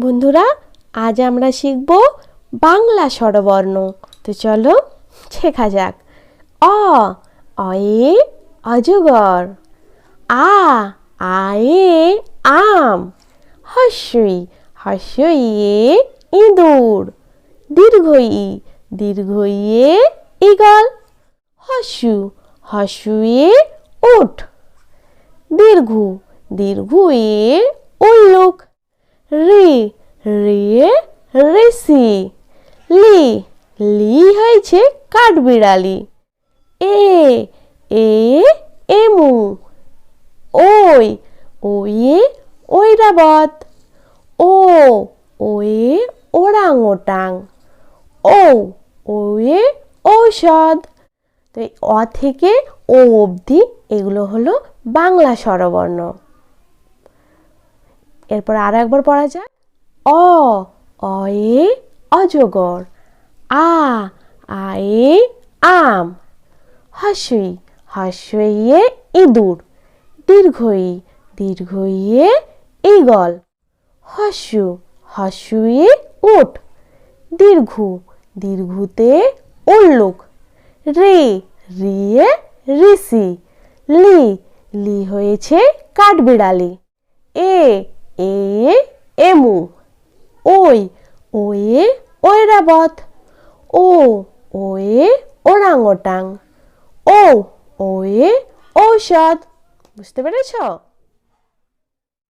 বন্ধুরা, আজ আমরা শিখব বাংলা স্বরবর্ণ। তো চলো শেখা যাক। অ, অয়ে, অজগর। আ, আয়ে, আম। হস্যই, হস্যইয়ে, ইঁদুর। দীর্ঘই, দীর্ঘইয়ে ইগল হস্যু হস্যুয়ে উঠ দীর্ঘু দীর্ঘুয়ে উল্লুক। রি রে ঋষি লি লি হয়েছে কাঠবিড়ালি। এ এ, এমু। ওই ওয়ে ঐরাবত। ও ওয়ে ওরাং ওটাং ও ওয়ে ঔষধ। তো অ থেকে ও অবধি এগুলো হলো বাংলা স্বরবর্ণ। এরপর আর একবার পড়া যাক। অ, অয়ে, অজগর। আ, আয়ে, আম। হস্যই, হস্যইয়ে ইঁদুর। দীর্ঘই, দীর্ঘইয়ে ইগল হস্যু হস্যুয়ে উট। দীর্ঘু, দীর্ঘুতে উল্লুক। রে, রিয়ে ঋষি। লি লি হয়েছে কাঠবিড়ালি। এ এ এমু। ওই ওয়ে ঐরাবত ও ওয়ে ওরাং ওটাং ও ওয়ে ঔষধ। বুঝতে পেরেছ?